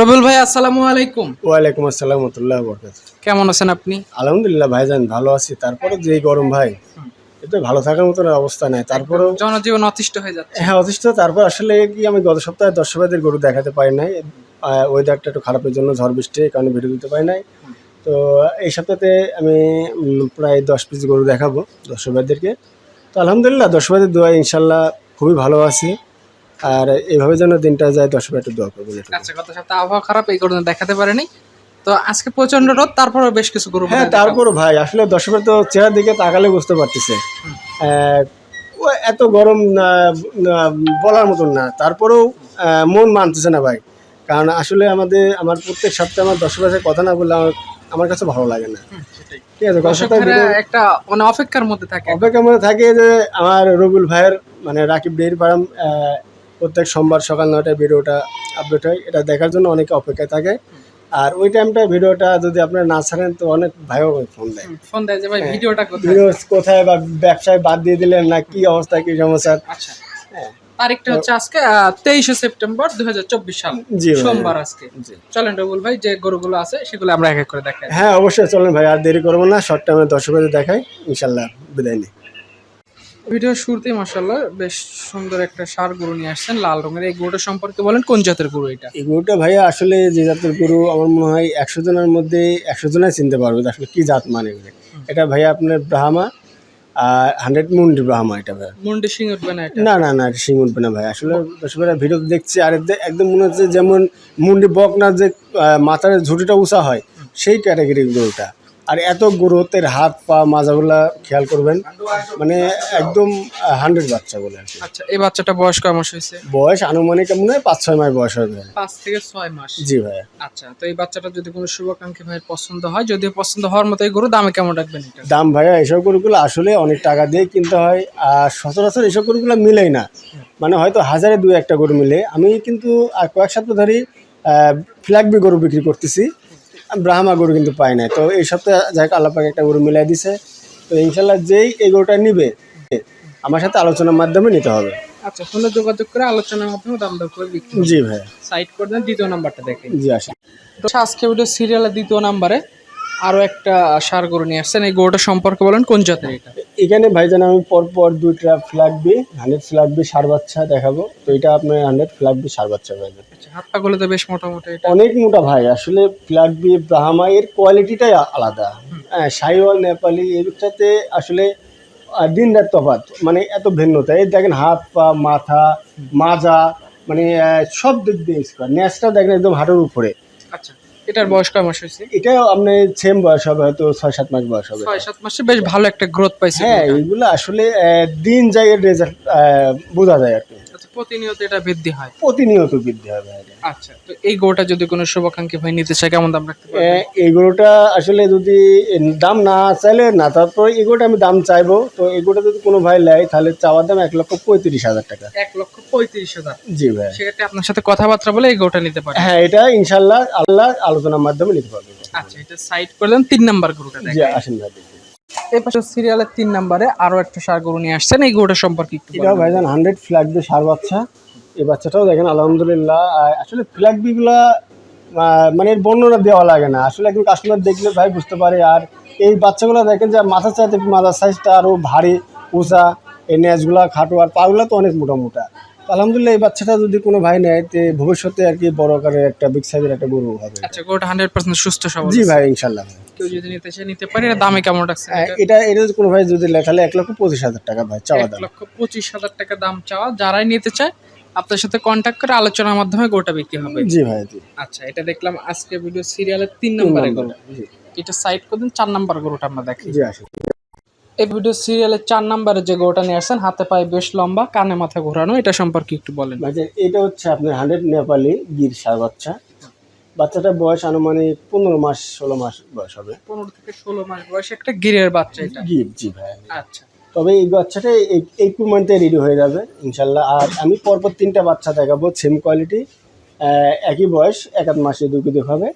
রবিউল ভাই আসসালামু আলাইকুম। ওয়ালাইকুম আসসালাম রহমতুল্লাহ বরকাত কেমন আছেন আপনি? আলহামদুলিল্লাহ ভাইজান ভালো আছি। তারপরে যে গরম ভাই এটা ভালো থাকার মতন অবস্থা নাই। তারপরেও জনজীবন অতিষ্ঠ হয়ে যাচ্ছে। হ্যাঁ অতিষ্ঠ। তারপর আসলে কি আমি গত সপ্তাহে দর্শকদের গরু দেখাতে পারি নাই। ওয়েদারটা একটু খারাপের জন্য ঝড় বৃষ্টি কারণে ভিডিও দিতে পারি নাই। তো এই সপ্তাহে আমি প্রায় দশ পিস গরু দেখাবো দর্শকদেরকে। তো আলহামদুলিল্লাহ দর্শকদের দোয়া ইনশাল্লাহ খুবই ভালো আছি। আর এইভাবে যেন দিনটা যায় দর্শক একটু দোয়া করবেন একটু। আচ্ছা গত সপ্তাহে আবহাওয়া খারাপ এই কারণে দেখাতে পারেনি। তো আজকে প্রচণ্ড রোদ তারপরেও বেশ কিছু গরু হ্যাঁ বোধহয় তারপর ভাই আসলে দর্শকের তো চেহারা দিকে তাকালে বুঝতে পারতেছে। ও এত গরম বলার মতন না। তারপরেও মন মানতেছে না ভাই। কারণ আসলে আমাদের আমার প্রত্যেক সপ্তাহে আমার দর্শকের সাথে কথা না বললে আমার আমার কাছে ভালো লাগে না। ঠিক আছে একটা মানে অপেক্ষার মধ্যে থাকে। অপেক্ষার মধ্যে থাকে যে আমার রবিউল ভাইয়ের মানে রাকিব ডেইরি ফার্ম প্রত্যেক সোমবার সকাল নয়টায় ভিডিওটা আপলোড হয়। এটা দেখার জন্য অনেকে অপেক্ষায় থাকে। আর ওই টাইমটা ভিডিওটা যদি আপনারা না ছাড়েন তো অনেক ভাইও ফোন দেয়। ফোন দেয় যে ভাই ভিডিওটা কোথায়? কোথায় বা ব্যবসায় বাদ দিয়ে দিলেন না কি অবস্থা কি সমস্যা? আচ্ছা। হ্যাঁ। তারিখটা হচ্ছে আজকে তেইশে সেপ্টেম্বর দু হাজার চব্বিশ সাল ভাই। সোমবার আজকে। চলেন রবুল ভাই যে গরুগুলো আছে সেগুলো আমরা এক এক করে দেখাই। হ্যাঁ অবশ্যই চলেন ভাই আর দেরি করব না শর্ট টাইমে দর্শকদের দেখাই ইনশাল্লাহ বিদায় নিই। ভিডিও শুরুতেই মাসাল্লাহ বেশ সুন্দর একটা সার গরু নিয়ে আসছেন লাল রঙের। এই গরুটা সম্পর্কে বলেন কোন জাতের গরু এটা? এই গরুটা ভাইয়া আসলে যে জাতের গরু আমার মনে হয় একশো জনের মধ্যে একশো জনাই চিনতে পারবে আসলে কি জাত মানে এটা ভাইয়া আপনার ব্রাহ্মা আর হান্ড্রেড মুন্ডি ব্রাহ্মা এটা ভাইয়া। মুন্ডি সিং উঠবে না না না না শিং উঠবে না ভাই আসলে দর্শকরা ভিডিও দেখছি আর একদম মনে হচ্ছে যেমন মুন্ডি বক না যে মাথার ঝুঁটিটা উঁচা হয় সেই ক্যাটাগরির গরুটা। আর এত গ্রোথের হাত পা মাজাগুলা খেয়াল করবেন মানে একদম হান্ড্রেড বাচ্চা বলে আর কি। আচ্ছা এই বাচ্চাটা বয়স কয় মাস হয়েছে? বয়স আনুমানিক মনে হয় পাঁচ ছয় মাস বয়স হবে। পাঁচ থেকে ছয় মাস? জি ভাইয়া। আচ্ছা তো এই বাচ্চাটা যদি কোনো শুভাকাঙ্ক্ষী ভাইয়ের পছন্দ হয় যদিও পছন্দ হওয়ার মতো এই গরু দামে কেমন রাখবেন এটা? দাম ভাইয়া এসব গরুগুলো আসলে অনেক টাকা দিয়ে কিনতে হয় আর সচরাচর এসব গরুগুলো মিলেই না। মানে হয়তো হাজারে দু একটা গরু মিলে। আমি কিন্তু আর কয়েক সপ্তাহ ধরেই ফ্ল্যাগবি গরু বিক্রি করতেছি। ব্রাহ্মা গরু কিন্তু পাই না তো এই সপ্তাহে যাই হোক আল্লাহ পাক একটা গরু মিলাই দিছে। তো ইনশাল্লাহ যেই এই গরুটা নিবে আমার সাথে আলোচনার মাধ্যমে নিতে হবে। আচ্ছা ফোনে যোগাযোগ করে আলোচনার মাধ্যমে দাম দর করে বিক্রি জি ভাইয়া। সাইড করে দেন দ্বিতীয় নাম্বারটা দেখেন জি আসেন। তো আজকে ভিডিও সিরিয়ালের দ্বিতীয় নাম্বারে আরও একটা সার গরু নিয়ে আসছেন। এই গরুটা সম্পর্কে বলেন কোন জাতের এটা? এখানে ভাইজান আমি পরপর দুইটা flag B hundred flag B সার বাচ্চা দেখাবো। তো এটা আপনার হান্ড্রেড ফ্ল্যাগ বি সার বাচ্চা ভাইজান। আচ্ছা হাত পাগুলো তো বেশ মোটামুটি এটা। অনেক মোটা ভাই আসলে ফ্ল্যাগ বি ব্রাহ্মা এর কোয়ালিটিটাই আলাদা। হ্যাঁ সাইওয়াল নেপালি এরটাতে আসলে আহ, দিন রাত তফাৎ মানে এত ভিন্নতা। এই দেখেন হাত পা মাথা মাজা মানে সব দিক দিয়ে স্কোয়ার ন্যাচটা দেখেন একদম হাঁটুর উপরে। আচ্ছা। এটার বয়স কয় মাস হয়েছে? এটা আপনি সেম বয়স হবে হয়তো ছয় সাত মাস বয়স হবে। ছয় সাত মাসে বেশ ভালো একটা গ্রোথ পাইছে হ্যাঁ এগুলো। আসলে দিন যায় রেজাল্ট বোঝা যায় আর কি। প্রতিনিয়ত এটা বৃদ্ধি হয়। প্রতিনিয়ত বৃদ্ধি হবে আর আচ্ছা তো এই গরুটা যদি কোনো শুভাকাঙ্ক্ষী ভাই নিতে চায় কেমন দাম রাখতে পারবেন এ- এই গরুটা আসলে যদি দাম না চাইলে না তারপর এই গরুটা আমি দাম চাইব। তো এই গরুটা যদি কোনো ভাই নেয় তাহলে চাওয়ার দাম এক লক্ষ পঁয়ত্রিশ হাজার টাকা। এক লক্ষ পঁয়ত্রিশ হাজার। জি ভাই। সেক্ষেত্রে আপনার সাথে কথাবার্তা বলে এই গরুটা নিতে পারেন হ্যাঁ এটা ইনশাল্লাহ আল্লাহ আলোচনার মাধ্যমে নিতে পারবে। আচ্ছা এটা সাইড করলেন তিন নাম্বার গরুটা জি আসেন ভাই। এই পাশে সিরিয়ালের তিন নাম্বারে আরও একটা সার গরু নিয়ে আসছেন। এই গরুটা সম্পর্কে একটু এটাও ভাইজান হান্ড্রেড ফ্ল্যাগ দিয়ে সার বাচ্চা। এই বাচ্চাটাও দেখেন আলহামদুলিল্লাহ। আসলে ফ্ল্যাগ বিগুলা মানে এর বর্ণনা দেওয়া লাগে না। আসলে একজন কাস্টমার দেখলে ভাই বুঝতে পারে। আর এই বাচ্চাগুলো দেখেন যে মাথার চাইতে মাথার সাইজটা আরও ভারী উঁচা। এই ন্যাচগুলা খাটো আর পাগুলা তো অনেক মোটা। আলহামদুলিল্লাহ এই বাচ্চাটা যদি কোনো ভাই নেয় তো ভবিষ্যতে আর কি বড় আকারের একটা বিগ সাইজের একটা গরু হবে। আচ্ছা গরুটা হান্ড্রেড পার্সেন্ট সুস্থ সবল জি ভাই ইনশাল্লাহ কেউ যদি নিতে চায় নিতে পারে এটা দামে কেমন রাখছে হ্যাঁ, এটা? এটা যদি কোনো ভাই যদি লেখালে এক লক্ষ পঁচিশ হাজার টাকা ভাই চাওয়া এক লক্ষ পঁচিশ হাজার টাকা দাম চাওয়া। যারাই নিতে চায় আপনার সাথে কন্ট্যাক্ট করে আলোচনার মাধ্যমে গোটা বিক্রি হবে। জি ভাই জি। আচ্ছা এটা দেখলাম আজকে ভিডিও সিরিয়ালের তিন নম্বরে গরু। এটা সাইড করে দিন চার নম্বর গরুটা আমরা দেখি। জি আসেন। এই ভিডিও সিরিয়ালের চার নাম্বারে যে গরুটা নিয়ে আসছেন হাতে পায়ে বেশ লম্বা কানে মাথা ঘোরানো এটা সম্পর্কে একটু বলেন। এটা হচ্ছে আপনার হান্ড্রেড নেপালি গির সার বাচ্চা। বাচ্চাটার বয়স আনুমানিক পনেরো মাস ষোলো মাস বয়স হবে। পনেরো থেকে ষোলো মাস বয়স একটা গিরের বাচ্চা এটা। গির জি ভাই। আচ্ছা। তবে এই বাচ্চাটা এই কুরবানিতে রেডি হয়ে যাবে ইনশাল্লাহ। আর আমি পরপর তিনটা বাচ্চা দেখাবো সেম কোয়ালিটি একই বয়স এক আধ মাসে দুটো দেখাবে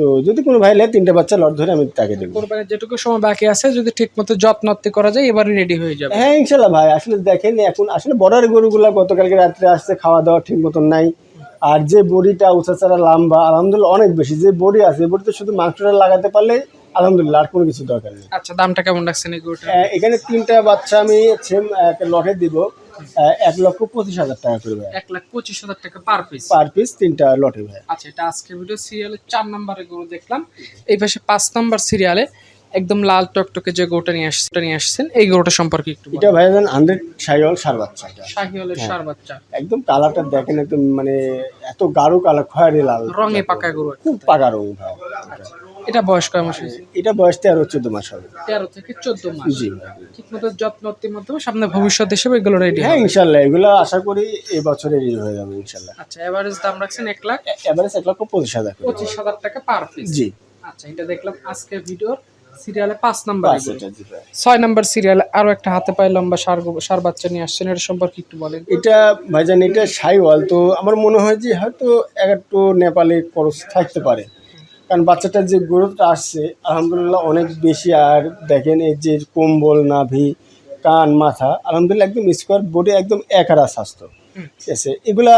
তো যদি কোনো ভাই নেয় তিনটা বাচ্চা লট ধরে আমি তাকে দেবো। কোরবানির যেটুকু সময় বাকি আছে যদি ঠিক মতো যত্নত্তি করা যায় এবারে রেডি হয়ে যাবে। হ্যাঁ ইনশাল্লাহ ভাই আসলে দেখেন এখন আসলে বর্ডার গরুগুলা গতকালকে রাত্রে আসছে খাওয়া দাওয়া ঠিক মতন নাই। আর যে বডিটা উঁচাচারা লাম্বা আলহামদুলিল্লাহ অনেক বেশি যে বডি আছে এই বডিতে শুধু মাংসটা লাগাতে পারলে আলহামদুলিল্লাহ আর কোনো কিছু দরকার নেই। আচ্ছা দামটা কেমন রাখছেন এই গরুটা আহ, এখানে তিনটা বাচ্চা আমি সেম লটে দিব। এক লক্ষ পঁচিশ হাজার টাকা করে ভাই এক লাখ পঁচিশ হাজার টাকা পার পিস পার পিস তিনটা লটে ভাই আচ্ছা এটা আজকে ভিডিও সিরিয়ালে চার নম্বরে গরু দেখলাম। এই পাশে পাঁচ নম্বর সিরিয়ালে একদম লাল টকটকে যে গরুটা নিয়ে আসছে নিয়ে আসছেন। এই গরুটা সম্পর্কে একটু এটা ভাই হান্ড্রেড সাইল সার বাচ্চা। শাহিওয়ালের সার বাচ্চা। একদম কালারটা দেখেন একদম মানে এত গাঢ় কালার খয়েরি লাল। রঙে পাকা গরু। খুব পাকা রং ভাই এটা বয়স কয় মাস হয়েছে? এটা বয়স তেরো চোদ্দ মাস হবে। তেরো থেকে চোদ্দ মাস। জি। ঠিক মতো যত্ন মাধ্যমে সামনে ভবিষ্যৎ হিসেবে এগুলো রেডি হ্যাঁ ইনশাল্লাহ এগুলো আশা করি এই বছরে রেডি হয়ে যাবে ইনশাল্লাহ। আচ্ছা এভারেজ দাম রাখছেন এক লাখ? এভারেজ এক লক্ষ পঁচিশ হাজার পঁচিশ হাজার টাকা পার পিস জি। আচ্ছা এটা দেখলাম আজকে ভিডিওর সিরিয়ালে পাঁচ নাম্বার ছয় নাম্বার সিরিয়ালে আরও একটা হাতে পায়ে লম্বা সার সার বাচ্চা নিয়ে আসছেন এটা সম্পর্কে একটু বলেন। এটা ভাইজান এটা সাইওয়াল তো আমার মনে হয় যে হয়তো একটু নেপালে খরচ থাকতে পারে। কারণ বাচ্চাটার যে গ্রোথটা আসছে, আলহামদুলিল্লাহ অনেক বেশি আর দেখেন এই যে কম্বল, নাভি, কান, মাথা, আলহামদুলিল্লাহ একদম স্কোয়ার বডি একদম একারা স্বাস্থ্য। ঠিক আছে এগুলা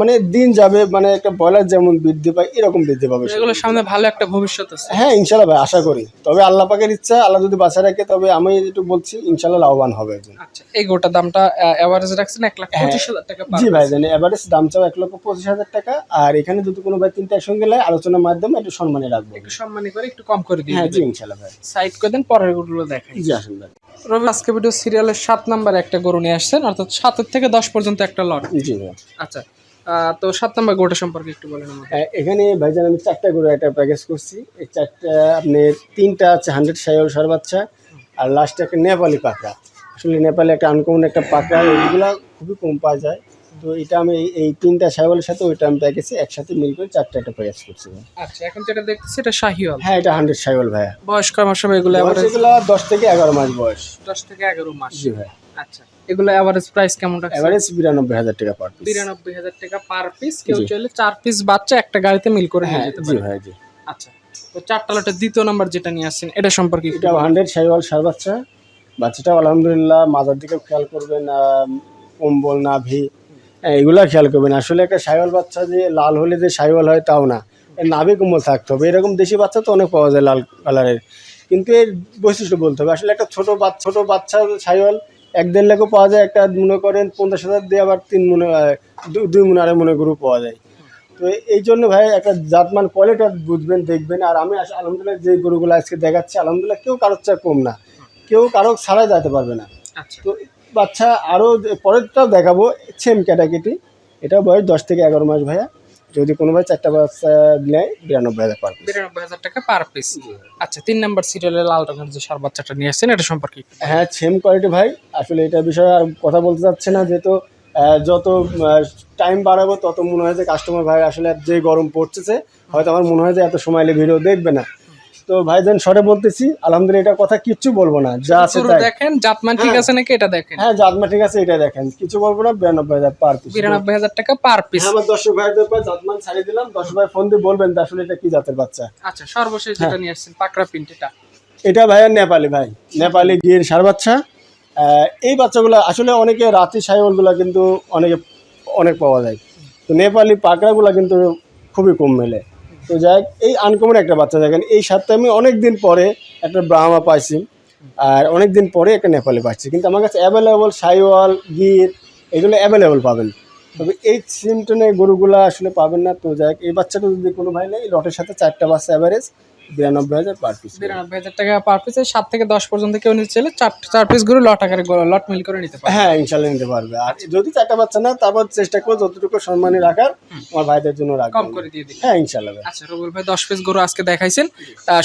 মানে দিন যাবে মানে একটা ব্রয়লার যেমন বৃদ্ধি পায় এরকম বৃদ্ধি পাবে সামনে ভালো একটা ভবিষ্যৎ আছে। হ্যাঁ ইনশাল্লাহ ভাই আশা করি। তবে আল্লাহ পাকের ইচ্ছা আল্লাহ যদি বাঁচা রাখে তবে আমি একটু বলছি ইনশাল্লাহ লাভবান হবে একজন। আচ্ছা এই গোটা দামটা এভারেজ রাখছেন এক লাখ পঁচিশ হাজার টাকা জি ভাই জানি এভারেজ দাম চাও এক লক্ষ পঁচিশ হাজার টাকা আর এখানে যদি কোনো ভাই তিনটা একসঙ্গে লাই আলোচনার মাধ্যমে একটু সম্মানে রাখব। একটু সম্মানী করে একটু কম করে দিয়ে হ্যাঁ জি ইনশাল্লাহ ভাই। সাইড করে দেন পরের গরুগুলো দেখাই। জি আসুন ভাই। রবি আজকে ভিডিও সিরিয়ালের সাত নাম্বার একটা গরু নিয়ে আসছেন অর্থাৎ সাতের থেকে দশ পর্যন্ত একটা লট। জি আচ্ছা তো সাত নাম্বার গরুটা সম্পর্কে একটু বলেন আহ, এখানে ভাইজান আমি চারটা করে একটা প্যাকেজ করছি। এই চারটা আপনি তিনটা আছে হান্ড্রেড সাইল সার বাচ্চা আর লাস্টে একটা নেপালি পাকড়া আসলে নেপালে একটা আনকমন একটা পাকড়া এইগুলা খুবই কম পাওয়া যায়। তো এটা আমি এই- তিনটা সাইওয়ালের সাথে ওইটা আমি প্যাকেজে একসাথে মিল করে চারটা একটা প্যাকেজ করছি। আচ্ছা এখন যেটা দেখতেছি এটা শাহিওয়াল। হ্যাঁ এটা হান্ড্রেড সাইওয়াল ভাইয়া। বয়স কয় মাস হবে এগুলো বয়স দশ থেকে এগারো মাস বয়স। দশ থেকে এগারো মাস। জি ভাই আচ্ছা এগুলো এভারেজ প্রাইস কেমন রাখছে? এভারেজ বিরানব্বই হাজার টাকা পার পিস বিরানব্বই হাজার টাকা পার পিস কেউ। চাইলে চার পিস বাচ্চা একটা গাড়িতে মিল করে নিয়ে হ্যাঁ যেতে জি পারে। জি। আচ্ছা তো চারটা লটের দ্বিতীয় নাম্বার যেটা নিয়ে আসছেন এটা সম্পর্কে এটা হান্ড্রেড সাইওয়াল সার বাচ্চা বাচ্চাটাও আলহামদুলিল্লাহ মাজার দিকে খেয়াল করবেন কম্বল নাভি হ্যাঁ, এগুলা খেয়াল করবেন। আসলে একটা সাইওয়াল বাচ্চা যে লাল হলে যে সাইওয়াল হয় তাও না। নাভি কম্বল থাকতে হবে। এরকম দেশি বাচ্চা তো অনেক পাওয়া যায় লাল কালারের। কিন্তু এর বৈশিষ্ট্য বলতে হবে আসলে একটা ছোট বাচ্চা ছোট বাচ্চা সাইওয়াল এক দেড় লাখও পাওয়া যায় একটা মনে করেন পঞ্চাশ হাজার দিয়ে আবার তিন মনে দুই মনে আড়াই মনে গরু পাওয়া যায়। তো এই জন্য ভাই একটা জাতমান কোয়ালিটি বুঝবেন দেখবেন। আর আমি আলহামদুলিল্লাহ যে গরুগুলো আজকে দেখাচ্ছি আলহামদুলিল্লাহ কেউ কারোর চেয়ে কম না। কেউ কারও ছাড়া যেতে পারবে না। আচ্ছা। তো বাচ্চা আরও পরেরটাও দেখাবো সেম ক্যাটাগরি এটা বয়স দশ থেকে এগারো মাস ভাইয়া। যদি কোনো ভাই চারটা বাচ্চা নেয় বিরানব্বই হাজার পার। বিরানব্বই হাজার টাকা পার পিস আচ্ছা তিন নাম্বার সিরিয়ালের লাল রঙের যে সার বাচ্চাটা নিয়ে আসছেন এটা সম্পর্কে হ্যাঁ সেম কোয়ালিটি ভাই। আসলে এটা বিষয়ে আর কথা বলতে চাচ্ছে না যেহেতু যত টাইম বাড়াবো তত মনে হয় যে কাস্টমার ভাই আসলে যে গরম পড়তেছে হয়তো আমার মনে হয় যে এত সময় এলে ভিডিও দেখবে না। তো ভাইজান শর্টে বলতেছি আলহামদুলিল্লাহ এটা কথা কিচ্ছু বলব না যা আছে তাই। দেখেন জাতমান ঠিক আছে নাকি এটা দেখেন? হ্যাঁ জাতমা ঠিক আছে এটা দেখেন। কিছু বলব না বিরানব্বই হাজার পার পিস বিরানব্বই হাজার টাকা পার পিস হ্যাঁ, আমার দর্শক ভাইদের পর জাতমান ছাড়িয়ে দিলাম। দর্শক ভাই ফোন দিয়ে বলবেন আসলে এটা কি জাতের বাচ্চা। আচ্ছা সর্বশেষ যেটা নিয়ে আসছেন পাকড়া প্রিন্ট এটা। এটা ভাইয়া নেপালি ভাই। নেপালি গিয়ের সার বাচ্চা। আহ, এই বাচ্চাগুলো আসলে অনেকে রাতি সাইওয়ালগুলো কিন্তু অনেকে অনেক পাওয়া যায়। তো নেপালি পাকড়াগুলো কিন্তু খুবই কম মেলে। তো যাই এই আনকমন একটা বাচ্চা, দেখেন, এই সাথে আমি অনেক দিন পরে একটা ব্রাহ্মা পাইছি আর অনেক দিন পরে একটা নেপালে পাইছি। কিন্তু আমার কাছে অ্যাভেলেবল সাইওয়াল, গির, এগুলো অ্যাভেলেবল পাবেন। তবে এই সিমটনের গরুগুলো আসলে পাবেন না। তো যাই এই বাচ্চাটা যদি কোনো ভাই নেই লটের সাথে চারটা বাচ্চা অ্যাভারেজ বিরানব্বই হাজার পার পিস বিরানব্বই হাজার টাকা পার পিসে সাত থেকে দশ পর্যন্ত কেউ নিতে চাইলে চার চার পিস গরু লট আকারে লট মিল করে নিতে পারে হ্যাঁ ইনশাল্লাহ নিতে পারবে। আর যদি চারটা বাচ্চা না তারপর চেষ্টা করব যতটুকু সম্মানী রাখার আমার ভাইদের জন্য কম করে দিয়ে দিন হ্যাঁ ইনশাল্লাহ আচ্ছা রবুল ভাই দশ পিস গরু আজকে দেখাইছেন।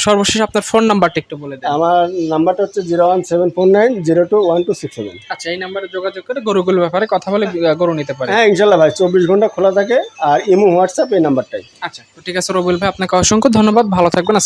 সর্বশেষ আপনার ফোন নাম্বারটা একটু বলে দেন। আমার নাম্বারটা হচ্ছে zero one seven four nine zero two one two six seven আচ্ছা এই নাম্বারে যোগাযোগ করে গরুগুলোর ব্যাপারে কথা বলে গরু নিতে পারে। হ্যাঁ ইনশাল্লাহ ভাই চব্বিশ ঘণ্টা খোলা থাকে। আর ইমো হোয়াটসঅ্যাপ এই নাম্বারটাই আচ্ছা তো ঠিক আছে রবুল ভাই আপনাকে অসংখ্য ধন্যবাদ। ভালো থাকবেন